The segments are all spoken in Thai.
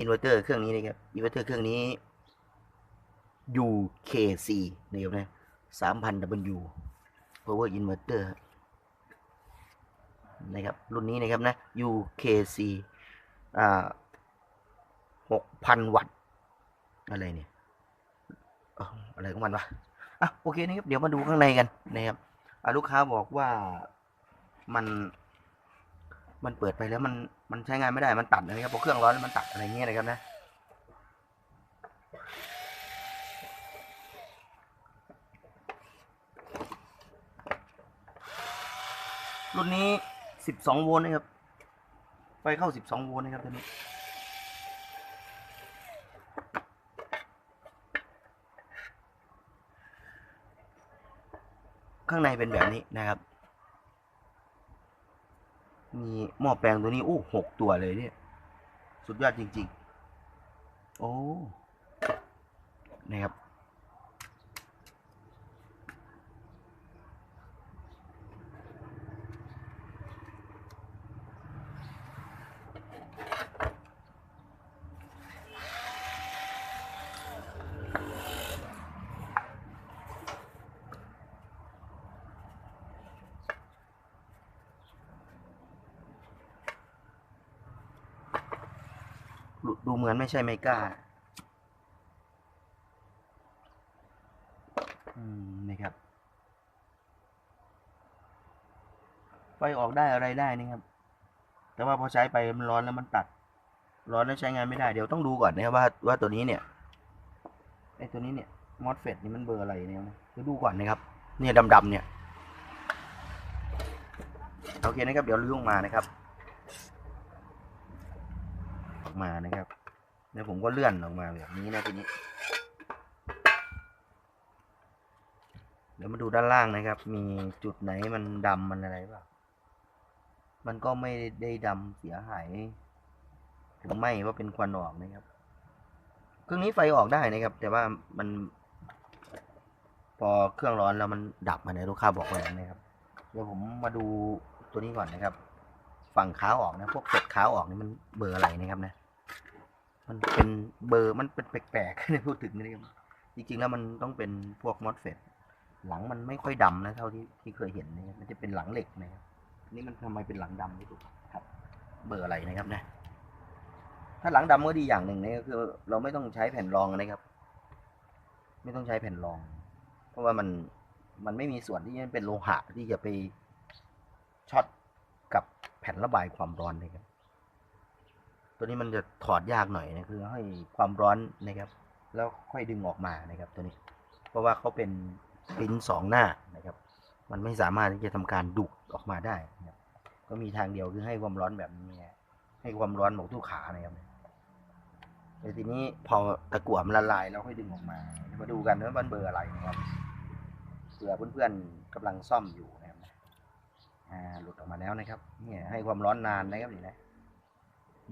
อินเวอร์เตอร์เครื่องนี้นะครับอินเวอร์เตอร์เครื่องนี้ UKC นะครับนะสามพัน W power inverter นะครับ รุ่นนี้นะครับนะ UKC อ่าหกพันวัตต์ อะไรเนี่ยอะไรของมันวะอะโอเคนะครับ เดี๋ยวมาดูข้างในกันนะครับลูกค้าบอกว่ามันมันเปิดไปแล้วมัน มันใช้งานไม่ได้มันตัดนะครับพราะเครื่องร้อนมันตัดอะไรเงี้ยนะครับนะรุ่นนี้ 12 โวลต์นะครับ ไฟเข้า 12 โวลต์นะครับตัวนี้ ข้างในเป็นแบบนี้นะครับ มีหม้อแปลงตัวนี้โอ้หกตัวเลยเนี่ย สุดยอดจริง ๆ โอ้ นะครับ ดูเหมือนไม่ใช่ไมก้าอืมนะครับ ไฟออกได้อะไรได้นะครับ แต่ว่าพอใช้ไปมันร้อนแล้วมันตัด ร้อนแล้วใช้งานไม่ได้ เดี๋ยวต้องดูก่อนนะครับว่าว่าตัวนี้เนี่ยไอ้ตัวนี้เนี่ยมอสเฟตนี่มันเบอร์อะไรเนี่ยนะเดี๋ยวดูก่อนนะครับ เนี่ยดำๆเนี่ยโอเคนะครับ เดี๋ยวลุงมานะครับออกมานะครับ แล้วผมก็เลื่อนออกมาแบบนี้นะทีนี้ เดี๋ยวมาดูด้านล่างนะครับ มีจุดไหนมันดำมันอะไรเปล่า มันก็ไม่ได้ดำเสียหายถึงไหม่ว่าเป็นควันออกนะครับ เครื่องนี้ไฟออกได้นะครับ แต่ว่ามัน พอเครื่องร้อนแล้วมันดับมาในลูกค้าบอกไว้นะครับ เดี๋ยวผมมาดูตัวนี้ก่อนนะครับ ฝั่งขาออกนะ พวกเศษขาออกนี่มันเบอร์อะไรนะครับนะ มันเป็นเบอร์มันเป็นแปลกๆในพูดถึงนะครับจริงๆแล้วมันต้องเป็นพวกมอสเฟตหลังมันไม่ค่อยดำนะเท่าที่ที่เคยเห็นนะครับมันจะเป็นหลังเหล็กนะครับนี่มันทำไมเป็นหลังดำไม่รู้ครับ เบอร์อะไรนะครับนะถ้าหลังดำก็ดีอย่างหนึ่งนะก็คือ เราไม่ต้องใช้แผ่นรองนะครับ ไม่ต้องใช้แผ่นรอง เพราะว่ามันมันไม่มีส่วนที่จะเป็นโลหะที่จะไปช็อตกับแผ่นระบายความร้อนนะครับ ตัวนี้มันจะถอดยากหน่อยนะคือให้ความร้อนนะครับ แล้วค่อยดึงออกมานะครับ ตัวนี้ เพราะว่าเขาเป็นปิ้นสองหน้านะครับ มันไม่สามารถที่จะทำการดูดออกมาได้นะครับ ก็มีทางเดียวคือให้ความร้อนแบบนี้ให้ความร้อนหมกทุกขานะครับแต่ทีนี้พอตะกั่วมันละลายแล้วค่อยดึงออกมา มาดูกันว่ามันเบอร์อะไรนะครับเผื่อเพื่อนๆกำลังซ่อมอยู่นะครับหลุดออกมาแล้วนะครับ เนี่ยให้ความร้อนนานนะครับนี่นะ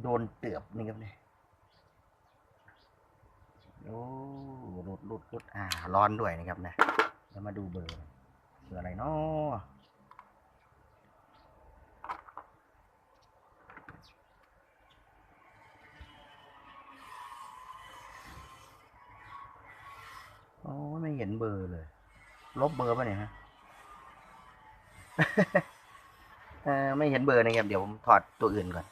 โดนเตือบนี่ครับเนี่ยโอ้หลุดหลุดหลุดอ่า ร้อนด้วยนะครับนะเดี๋ยวมาดูเบอร์เบอร์อะไรเนาะโอ้ไม่เห็นเบอร์เลย ลบเบอร์ป่ะเนี่ยฮะไม่เห็นเบอร์นะครับ เดี๋ยวผมถอดตัวอื่นก่อน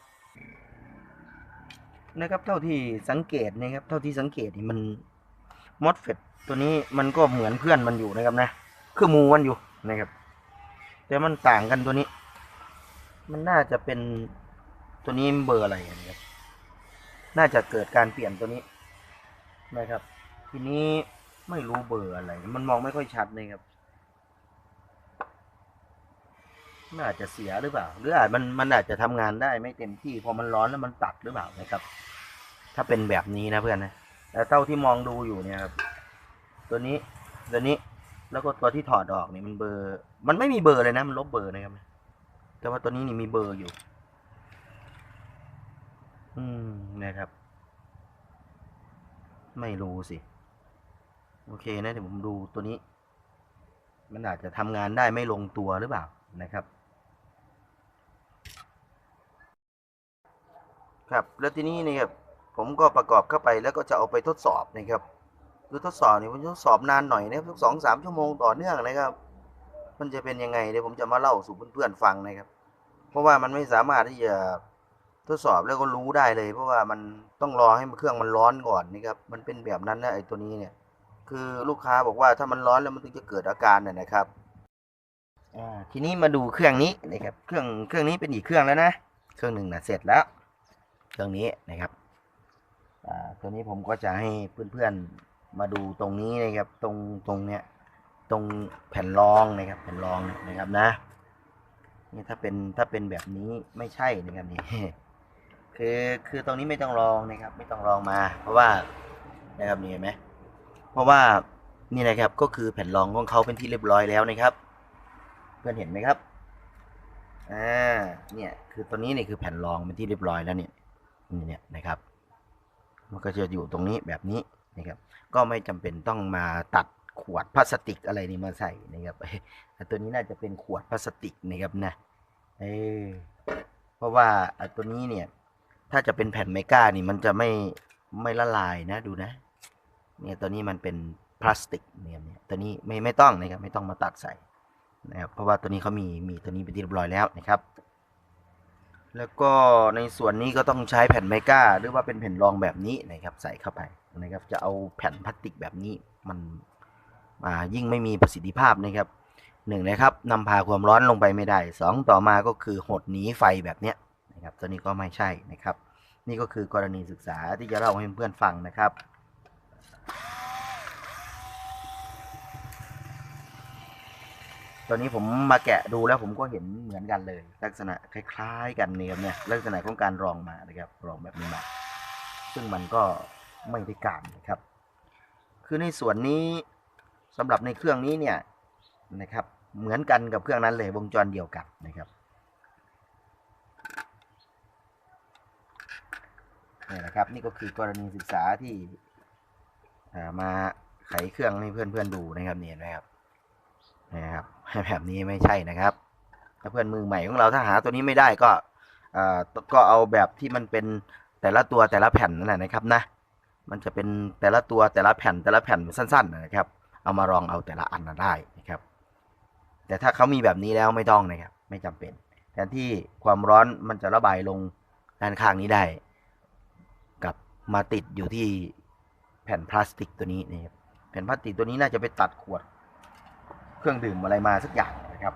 นะครับ เท่าที่สังเกตนะครับ เท่าที่สังเกตนี่มันมอสเฟตตัวนี้มันก็เหมือนเพื่อนมันอยู่นะครับนะคือมูมันอยู่นะครับ แต่มันต่างกันตัวนี้ มันน่าจะเป็นตัวนี้เบอร์อะไรนะครับน่าจะเกิดการเปลี่ยนตัวนี้นะครับ ทีนี้ไม่รู้เบอร์อะไร มันมองไม่ค่อยชัดนะครับนอาจะเสียหรือเปล่า หรืออาจมันมันอาจจะทำงานได้ไม่เต็มที่พอมันร้อนแล้วมันตัดหรือเปล่านะครับ ถ้าเป็นแบบนี้นะเพื่อนนะแต่เท่าที่มองดูอยู่เนี่ยครับ ตัวนี้ตัวนี้แล้วก็ตัวที่ถอดออกเนี่ยมันเบอร์ มันไม่มีเบอร์เลยนะ มันลบเบอร์นะครับแต่ว่าตัวนี้นี่มีเบอร์อยู่ อืมนะครับ ไม่รู้สิ โอเคนะเดี๋ยวผมดูตัวนี้ มันอาจจะทำงานได้ไม่ลงตัวหรือเปล่านะครับ ครับ แล้วทีนี้นี่ครับ ผมก็ประกอบเข้าไปแล้วก็จะเอาไปทดสอบนะครับคือทดสอบนี่ผมจะทดสอบนานหน่อยนะครับสักสองสามชั่วโมงต่อเนื่องนะครับ มันจะเป็นยังไงเดี๋ยวผมจะมาเล่าสู่เพื่อนๆฟังนะครับ เพราะว่ามันไม่สามารถที่จะทดสอบแล้วก็รู้ได้เลย เพราะว่ามันต้องรอให้เครื่องมันร้อนก่อนนะครับมันเป็นแบบนั้นนะไอ้ตัวนี้เนี่ย คือลูกค้าบอกว่าถ้ามันร้อนแล้วมันถึงจะเกิดอาการน่ะนะครับทีนี้มาดูเครื่องนี้นะครับ เครื่องเครื่องนี้เป็นอีกเครื่องแล้วนะ เครื่องหนึ่งนะเสร็จแล้ว เครื่องนี้นะครับ ตัวนี้ผมก็จะให้เพื่อนๆมาดูตรงนี้นะครับ ตรงตรงเนี้ยตรงแผ่นรองนะครับ แผ่นรองนะครับนะนี่ถ้าเป็นถ้าเป็นแบบนี้ไม่ใช่นะครับนี่คือคือตรงนี้ไม่ต้องรองนะครับ ไม่ต้องรองมา เพราะว่านะครับนี่เห็นไหมเพราะว่านี่นะครับก็คือแผ่นรองของเขาเป็นที่เรียบร้อยแล้วนะครับ เพื่อนเห็นไหมครับอ่าเนี่ยคือตัวนี้นี่คือแผ่นรองเป็นที่เรียบร้อยแล้วเนี่ยนี่เนี่ยนะครับ มันก็จะอยู่ตรงนี้แบบนี้นะครับ ก็ไม่จำเป็นต้องมาตัดขวดพลาสติกอะไรนี่มาใส่นะครับตัวนี้น่าจะเป็นขวดพลาสติกนะครับนะเออเพราะว่าตัวนี้เนี่ย ถ้าจะเป็นแผ่นไมก้านี่มันจะไม่ไม่ละลายนะดูนะ เนี่ยตัวนี้มันเป็นพลาสติกเนี่ยเนี่ยตัวนี้ไม่ไม่ต้องนะครับไม่ต้องมาตัดใส่นะครับเพราะว่าตัวนี้เขามีมีตัวนี้เป็นที่เรียบร้อยแล้วนะครับ แล้วก็ในส่วนนี้ก็ต้องใช้แผ่นไมก้า หรือว่าเป็นแผ่นรองแบบนี้นะครับ ใส่เข้าไปนะครับ จะเอาแผ่นพลาสติกแบบนี้มันอ่ายิ่งไม่มีประสิทธิภาพนะครับหนึ่งนะครับนำพาความร้อนลงไปไม่ได้สองต่อมาก็คือหดหนีไฟแบบเนี้ยนะครับ ตัวนี้ก็ไม่ใช่นะครับ นี่ก็คือกรณีศึกษาที่จะเล่าให้เพื่อนๆฟังนะครับ ตอนนี้ผมมาแกะดูแล้วผมก็เห็นเหมือนกันเลย ลักษณะคล้ายๆกันเนี่ยเนี่ยลักษณะของการรองมานะครับรองแบบนี้มา ซึ่งมันก็ไม่ได้การนะครับ คือในส่วนนี้สำหรับในเครื่องนี้เนี่ยนะครับ เหมือนกันกับเครื่องนั้นเลยวงจรเดียวกันนะครับนี่นะครับ นี่ก็คือกรณีศึกษาที่ามาไขเครื่องให้เพื่อนๆดูนะครับเนี่ยนะครับนะครับ แบบนี้ไม่ใช่นะครับ ถ้าเพื่อนมือใหม่ของเราถ้าหาตัวนี้ไม่ได้ก็ก็เอาแบบที่มันเป็นแต่ละตัวแต่ละแผ่นนั่นแหละนะครับนะ มันจะเป็นแต่ละตัวแต่ละแผ่นแต่ละแผ่นสั้น ๆ นะครับ เอามารองเอาแต่ละอันนะได้นะครับ แต่ถ้าเขามีแบบนี้แล้วไม่ต้องนะครับ ไม่จำเป็น แทนที่ความร้อนมันจะระบายลงด้านข้างนี้ได้ กับมาติดอยู่ที่แผ่นพลาสติกตัวนี้นะครับแผ่นพลาสติกตัวนี้น่าจะไปตัดขวด เครื่องดื่มอะไรมาสักอย่างนะครับ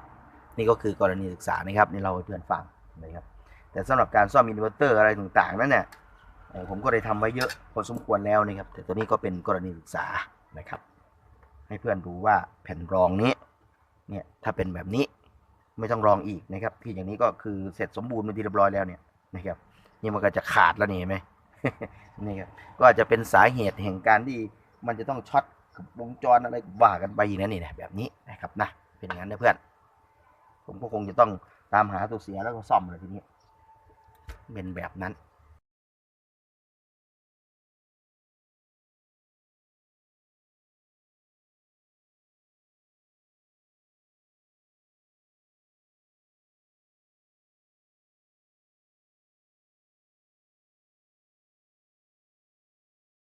นี่ก็คือกรณีศึกษานะครับนี่เราเพื่อนฟังนะครับ แต่สำหรับการซ่อมอินเวอร์เตอร์อะไรต่างๆนั้นเนี่ยผมก็ได้ทำไว้เยอะพอสมควรแล้วนะครับ แต่ตัวนี้ก็เป็นกรณีศึกษานะครับ ให้เพื่อนดูว่าแผ่นรองนี้เนี่ยถ้าเป็นแบบนี้ไม่ต้องรองอีกนะครับที่อย่างนี้ก็คือเสร็จสมบูรณ์เป็นที่เรียบร้อยแล้วเนี่ยนะครับนี่มันก็จะขาดแล้วนี่เห็นไหมนี่ครับก็อาจจะเป็นสาเหตุแห่งการที่มันจะต้องช็อต วงจรอะไรว่ากันไปอย่างนั้นนี่นะแบบนี้นะครับนะเป็นอย่างนั้นนะเพื่อน ผมก็คงจะต้องตามหาตัวเสียแล้วก็ซ่อมเลยทีนี้เป็นแบบนั้น